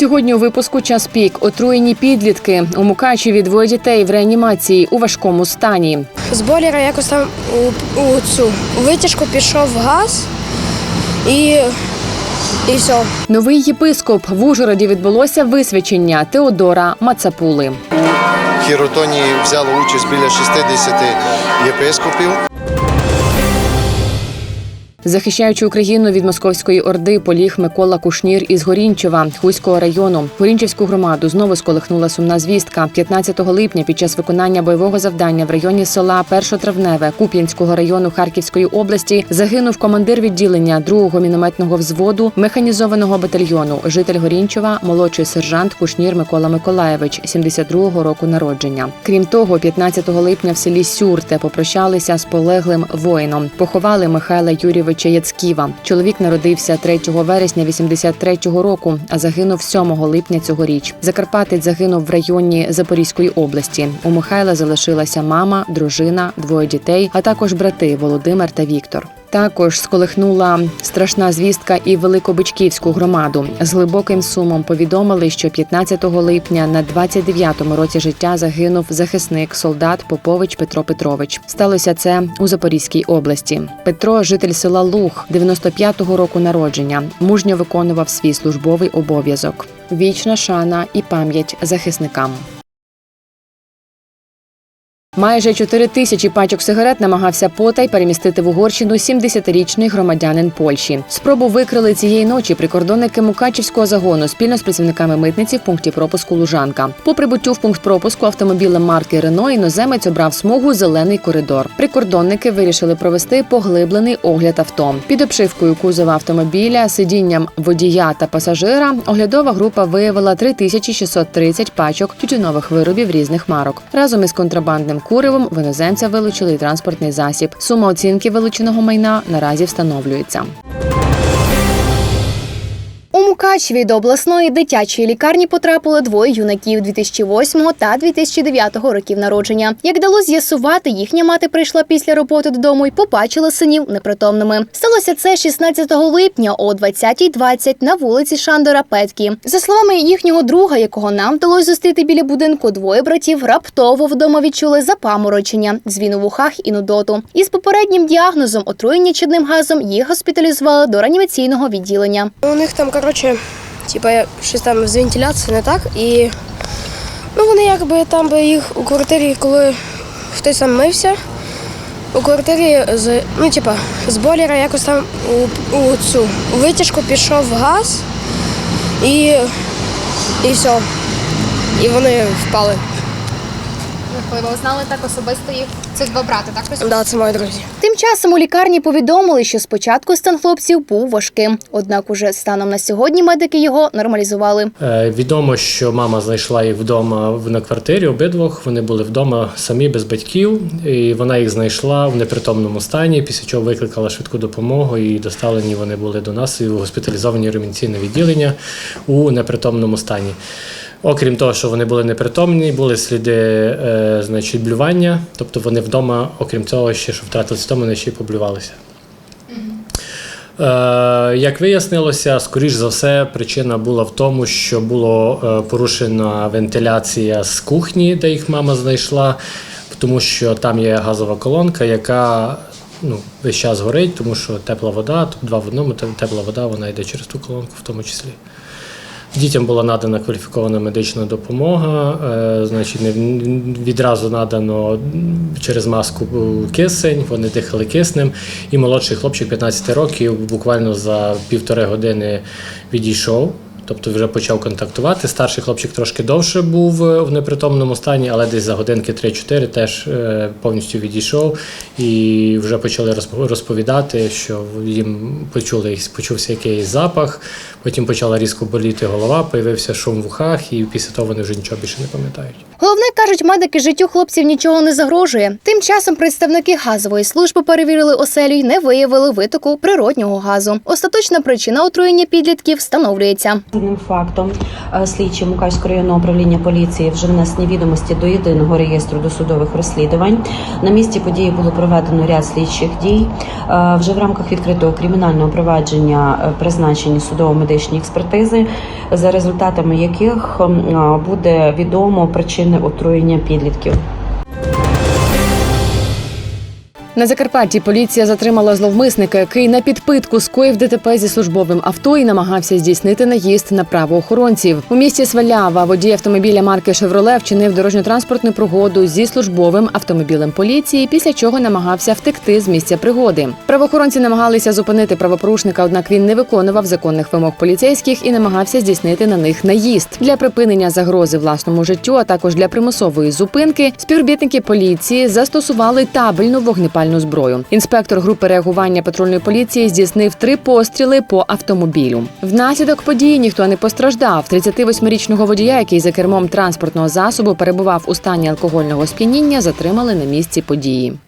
Сьогодні у випуску час пік отруєні підлітки у Мукачеві двоє дітей в реанімації у важкому стані. З бойлера якось там у, у цю витяжку пішов газ і, і все. Новий єпископ в Ужгороді відбулося висвячення Теодора Мацапули. В Хіротоні взяло участь біля 60 єпископів. Захищаючи Україну від московської орди, поліг Микола Кушнір із Горінчева Хуського району. Горінчевську громаду знову сколихнула сумна звістка. 15 липня під час виконання бойового завдання в районі села Першотравневе Куп'янського району Харківської області загинув командир відділення 2-го мінометного взводу механізованого батальйону, житель Горінчева, молодший сержант Кушнір Микола Миколаєвич, 72-го року народження. Крім того, 15 липня в селі Сюрте попрощалися з полеглим воїном. Поховали Михайла Юрійовича Яцьківа. Чоловік народився 3 вересня 83-го року, а загинув 7 липня цьогоріч. Закарпатець загинув в районі Запорізької області. У Михайла залишилася мама, дружина, двоє дітей, а також брати Володимир та Віктор. Також сколихнула страшна звістка і Великобичківську громаду. З глибоким сумом повідомили, що 15 липня на 29-му році життя загинув захисник солдат Попович Петро Петрович. Сталося це у Запорізькій області. Петро, житель села Луг, 95-го року народження, мужньо виконував свій службовий обов'язок. Вічна шана і пам'ять захисникам. Майже 4 тисячі пачок сигарет намагався потай перемістити в Угорщину 70-річний громадянин Польщі. Спробу викрили цієї ночі прикордонники Мукачівського загону спільно з працівниками митниці в пункті пропуску Лужанка. По прибуттю в пункт пропуску автомобілем марки Рено іноземець обрав смугу зелений коридор. Прикордонники вирішили провести поглиблений огляд авто. Під обшивкою кузова автомобіля, сидінням водія та пасажира оглядова група виявила 3630 пачок тютюнових виробів різних марок. Разом із контрабандним куривом в іноземця вилучили транспортний засіб. Сума оцінки вилученого майна наразі встановлюється. У Мукачеві до обласної дитячої лікарні потрапили двоє юнаків 2008 та 2009 років народження. Як дало з'ясувати, їхня мати прийшла після роботи додому і побачила синів непритомними. Сталося це 16 липня о 20.20 на вулиці Шандора Петкі. За словами їхнього друга, якого нам вдалося зустріти біля будинку, двоє братів раптово вдома відчули запаморочення, дзвін у вухах і нудоту. Із попереднім діагнозом отруєння чадним газом їх госпіталізували до реанімаційного відділення. У них там, коротше, типа щось там з вентиляцією не так. І ну, вони якби там би їх у квартирі, коли хтось там мився, у квартирі з, ну, типа, з бойлера якось там у, у цю витяжку пішов газ і, і все. І вони впали. Ви знали так особисто їх. Це два брати, так? Так, да, це мої друзі. Тим часом у лікарні повідомили, що спочатку стан хлопців був важким. Однак, уже станом на сьогодні медики його нормалізували. Е, Відомо, що мама знайшла їх вдома в- на квартирі обидвох. Вони були вдома самі без батьків, і вона їх знайшла в непритомному стані. Після чого викликала швидку допомогу і доставлені вони були до нас і госпіталізовані в реанімаційне відділення у непритомному стані. Окрім того, що вони були непритомні, були сліди е, значить, блювання, тобто вони вдома, окрім цього, ще що втратили свідомо, вони ще й поблювалися. Е, Як вияснилося, скоріш за все, причина була в тому, що було е, порушена вентиляція з кухні, де їх мама знайшла, тому що там є газова колонка, яка ну, весь час горить, тому що тепла вода, тут два в одному, тепла вода, вона йде через ту колонку в тому числі. Дітям була надана кваліфікована медична допомога, е, значить, не відразу надано через маску кисень, вони дихали киснем. І молодший хлопчик 15 років буквально за півтори години відійшов. Тобто вже почав контактувати. Старший хлопчик трошки довше був е, в непритомному стані, але десь за годинки 3-4 теж е, повністю відійшов і вже почали розп- розповідати, що їм почули, почувся якийсь запах, потім почала різко боліти голова, появився шум в ухах, і після того вони вже нічого більше не пам'ятають. Головне кажуть, медики життю хлопців нічого не загрожує. Тим часом представники газової служби перевірили оселю й не виявили витоку природнього газу. Остаточна причина отруєння підлітків встановлюється. Даним фактом е, слідчі Мукачського районного управління поліції вже внесені відомості до єдиного реєстру досудових розслідувань. На місці події було проведено ряд слідчих дій. Е, Вже в рамках відкритого кримінального провадження е, призначені судово-медичні експертизи, за результатами яких буде відомо причини отруєння підлітків. На Закарпатті поліція затримала зловмисника, який на підпитку скоїв ДТП зі службовим авто і намагався здійснити наїзд на правоохоронців. У місті Свалява водій автомобіля марки Шевроле вчинив дорожньо-транспортну пригоду зі службовим автомобілем поліції, після чого намагався втекти з місця пригоди. Правоохоронці намагалися зупинити правопорушника, однак він не виконував законних вимог поліцейських і намагався здійснити на них наїзд для припинення загрози власному життю, а також для примусової зупинки. Співробітники поліції застосували табельну вогнепальну зброю. Інспектор групи реагування патрульної поліції здійснив три постріли по автомобілю. Внаслідок події ніхто не постраждав. 38-річного водія, який за кермом транспортного засобу перебував у стані алкогольного сп'яніння, затримали на місці події.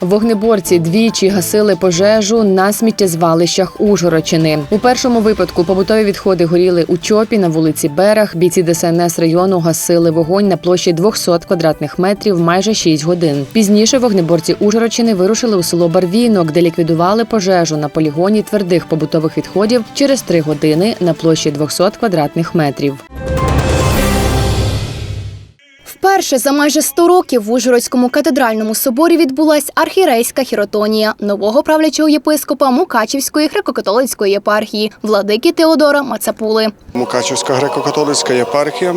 Вогнеборці двічі гасили пожежу на сміттєзвалищах Ужгородщини. У першому випадку побутові відходи горіли у чопі на вулиці Берег. Бійці ДСНС району гасили вогонь на площі 200 квадратних метрів майже 6 годин. Пізніше вогнеборці Ужгородщини вирушили у село Барвінок, де ліквідували пожежу на полігоні твердих побутових відходів через 3 години на площі 200 квадратних метрів. Вперше за майже 100 років в Ужгородському катедральному соборі відбулась архірейська хіротонія нового правлячого єпископа Мукачівської греко-католицької єпархії владики Теодора Мацапули. Мукачівська греко-католицька єпархія,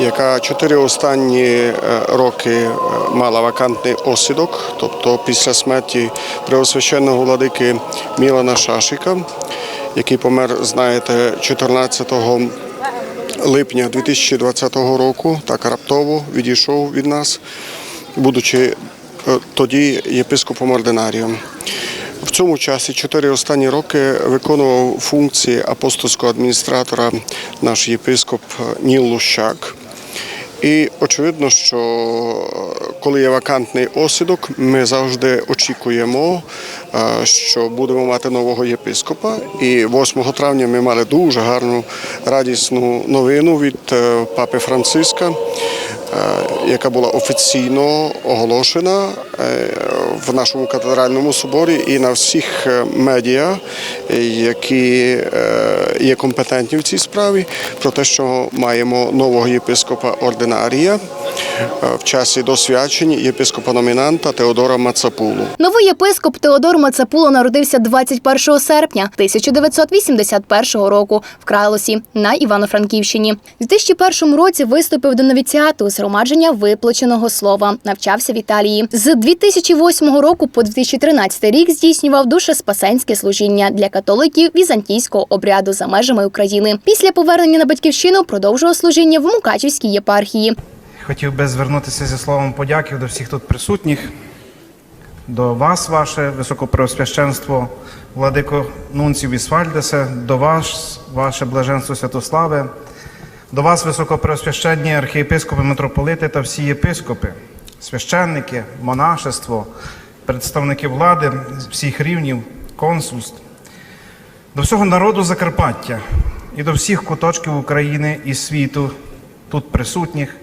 яка чотири останні е, роки е, мала вакантний осідок, тобто після смерті преосвященного владики Мілана Шашика, який помер, знаєте, 14 липня 2020 року, так раптово відійшов від нас, будучи е, тоді єпископом ординарієм. В цьому часі чотири останні роки виконував функції апостольського адміністратора наш єпископ Ніл Лущак. І очевидно, що коли є вакантний осідок, ми завжди очікуємо, е, що будемо мати нового єпископа. І 8 травня ми мали дуже гарну радісну новину від е, папи Франциска, е, яка була офіційно оголошена е, в нашому катедральному соборі і на всіх е, медіа, е, які е, є компетентні в цій справі, про те, що маємо нового єпископа ординарія. е, в часі досвячення єпископа номінанта Теодора Мацапулу. Новий єпископ Теодор Мацапула народився 21 серпня 1981 року в Кралосі на Івано-Франківщині. У 2001 році виступив до новіціату з громадження виплаченого слова. Навчався в Італії. З 2008 року по 2013 рік здійснював душеспасенське служіння для католиків візантійського обряду за межами України. Після повернення на батьківщину продовжував служіння в Мукачівській єпархії. Хотів би звернутися зі словом подяки до всіх тут присутніх, до вас, ваше високопреосвященство, владико Нунців Ісвальдесе, до вас, ваше блаженство Святославе, до вас, високопреосвященні архієпископи, митрополити та всі єпископи, священники, монашество, представники влади всіх рівнів, консульств, до всього народу Закарпаття і до всіх куточків України і світу, тут присутніх,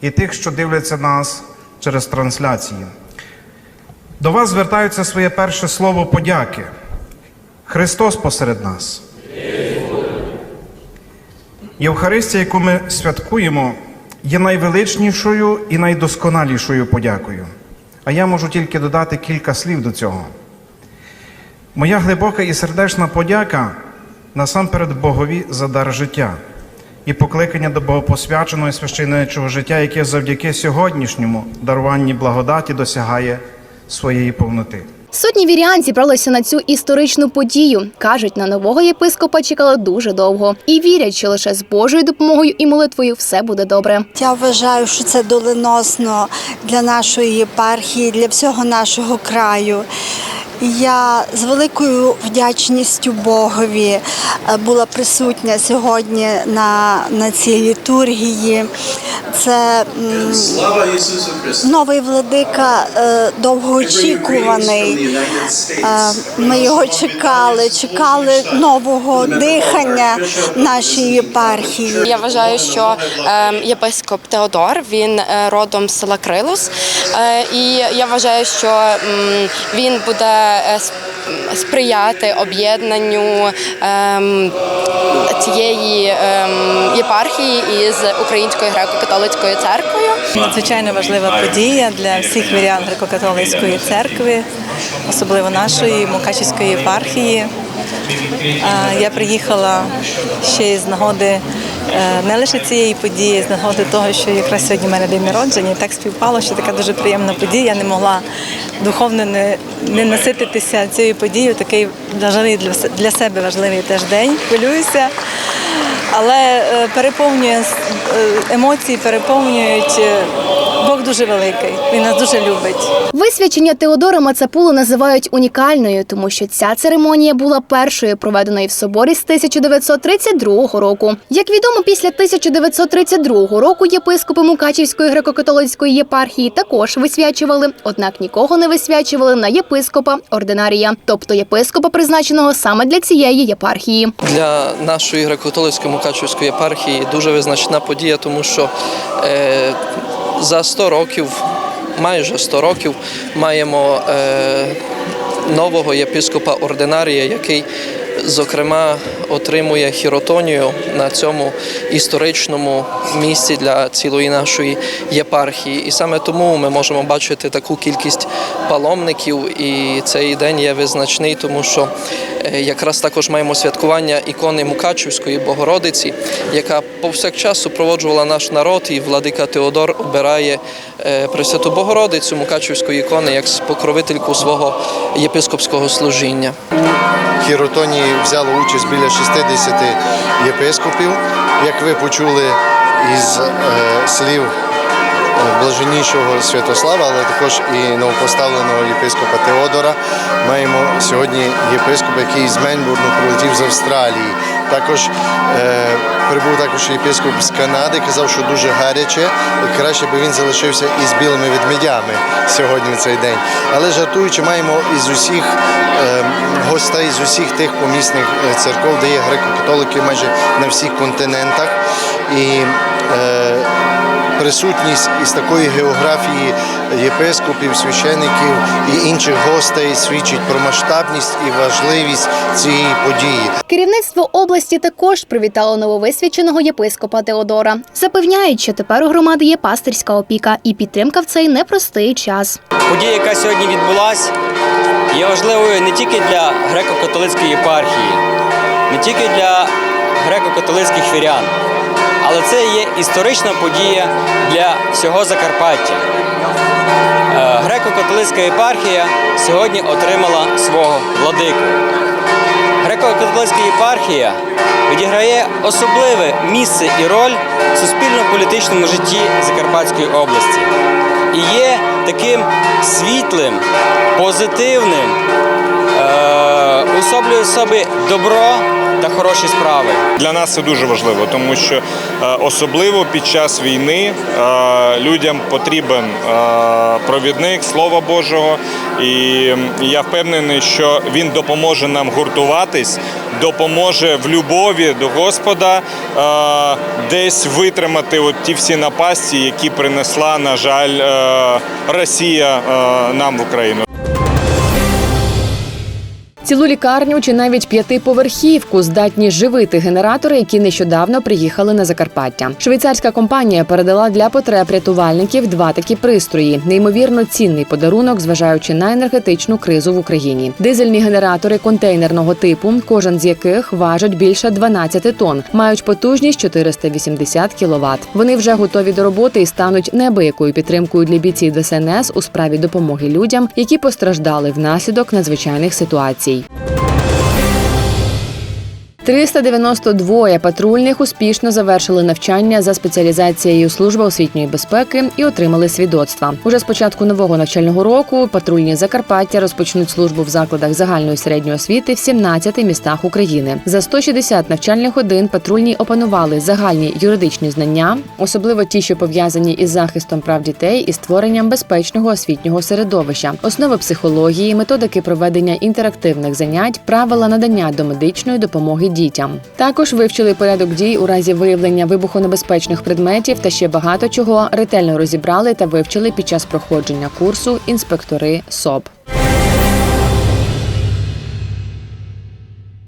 і тих, що дивляться нас через трансляції. До вас звертаються своє перше слово подяки. Христос посеред нас. Євхаристія, яку ми святкуємо, є найвеличнішою і найдосконалішою подякою. А я можу тільки додати кілька слів до цього. Моя глибока і сердечна подяка насамперед Богові за дар життя і покликання до богопосвяченого і священничого життя, яке завдяки сьогоднішньому даруванні благодаті досягає своєї повноти. Сотні вірян зібралися на цю історичну подію. кажуть, на нового єпископа чекали дуже довго і вірять, що лише з Божою допомогою і молитвою все буде добре. Я вважаю, що це доленосно для нашої єпархії, для всього нашого краю. Я з великою вдячністю Богові е, була присутня сьогодні на, на цій літургії. Це новий владика, е, довгоочікуваний. Е, Ми його чекали, чекали нового дихання нашій єпархії. Я вважаю, що е, єпископ Теодор він родом з села Крилус, і я вважаю, що він буде сприяти об'єднанню ем, цієї ем, єпархії із Українською греко-католицькою церквою. Надзвичайно важлива подія для всіх вірян греко-католицької церкви, особливо нашої Мукачівської єпархії. Я приїхала ще із нагоди е, не лише цієї події, з нагоди того, що якраз сьогодні в мене день народження, і так співпало, що така дуже приємна подія. Я не могла духовно не, не насититися цією подією. Такий важливий для, для себе важливий теж день. Хвилююся. Але е, переповнює е, емоції, переповнюють. Дуже великий, він нас дуже любить. Висвячення Теодора Мацапулу називають унікальною, тому що ця церемонія була першою проведеною в соборі з 1932 року. Як відомо, після 1932 року єпископи Мукачівської греко-католицької єпархії також висвячували, однак нікого не висвячували на єпископа ординарія, тобто єпископа, призначеного саме для цієї єпархії. Для нашої греко-католицької Мукачівської єпархії дуже визначна подія, тому що е, за 100 років, майже 100 років, маємо е, нового єпископа ординарія, який, зокрема, отримує хіротонію на цьому історичному місці для цілої нашої єпархії. І саме тому ми можемо бачити таку кількість паломників, і цей день є визначний, тому що е, якраз також маємо святкування ікони Мукачівської Богородиці, яка повсякчас супроводжувала наш народ, і владика Теодор обирає Пресвяту Богородицю Мукачівської ікони як покровительку свого єпископського служіння. Хіротонії взяло участь біля 60 єпископів. Як ви почули із е, слів е, блаженнішого Святослава, але також і новопоставленого єпископа Теодора. Маємо сьогодні єпископа, який з Менбурну прилетів з Австралії. Також е, прибув також єпископ з Канади, казав, що дуже гаряче, і краще би він залишився із білими ведмедями сьогодні в цей день. Але жартуючи, маємо із усіх е, гостей з усіх тих помісних е, церков, де є греко-католики майже на всіх континентах. І е, присутність із такої географії єпископів, священиків і інших гостей свідчить про масштабність і важливість цієї події. Керівництво області також привітало нововисвяченого єпископа Теодора. Запевняють, що тепер у громади є пастирська опіка і підтримка в цей непростий час. Подія, яка сьогодні відбулася, є важливою не тільки для греко-католицької єпархії, не тільки для греко-католицьких вірян, але це є історична подія для всього Закарпаття. Е, Греко-католицька єпархія сьогодні отримала свого владику. Греко-католицька єпархія відіграє особливе місце і роль в суспільно-політичному житті Закарпатської області і є таким світлим, позитивним, е, особлює в собі добро та хороші справи. Для нас це дуже важливо, тому що е, особливо під час війни е, людям потрібен е, провідник Слова Божого, і я впевнений, що він допоможе нам гуртуватись, допоможе в любові до Господа десь витримати от ті всі напасті, які принесла, на жаль, Росія нам в Україну. Цілу лікарню чи навіть п'ятиповерхівку здатні живити генератори, які нещодавно приїхали на Закарпаття. Швейцарська компанія передала для потреб рятувальників два такі пристрої. Неймовірно цінний подарунок, зважаючи на енергетичну кризу в Україні. Дизельні генератори контейнерного типу, кожен з яких важить більше 12 тонн, мають потужність 480 кВт. Вони вже готові до роботи і стануть неабиякою підтримкою для бійців ДСНС у справі допомоги людям, які постраждали внаслідок надзвичайних ситуацій подій. 392 патрульних успішно завершили навчання за спеціалізацією служби освітньої безпеки і отримали свідоцтва. Уже з початку нового навчального року патрульні Закарпаття розпочнуть службу в закладах загальної середньої освіти в 17 містах України. За 160 навчальних годин патрульні опанували загальні юридичні знання, особливо ті, що пов'язані із захистом прав дітей і створенням безпечного освітнього середовища, основи психології, методики проведення інтерактивних занять, правила надання домедичної допомоги дітям. Також вивчили порядок дій у разі виявлення вибухонебезпечних предметів та ще багато чого ретельно розібрали та вивчили під час проходження курсу інспектори СОП.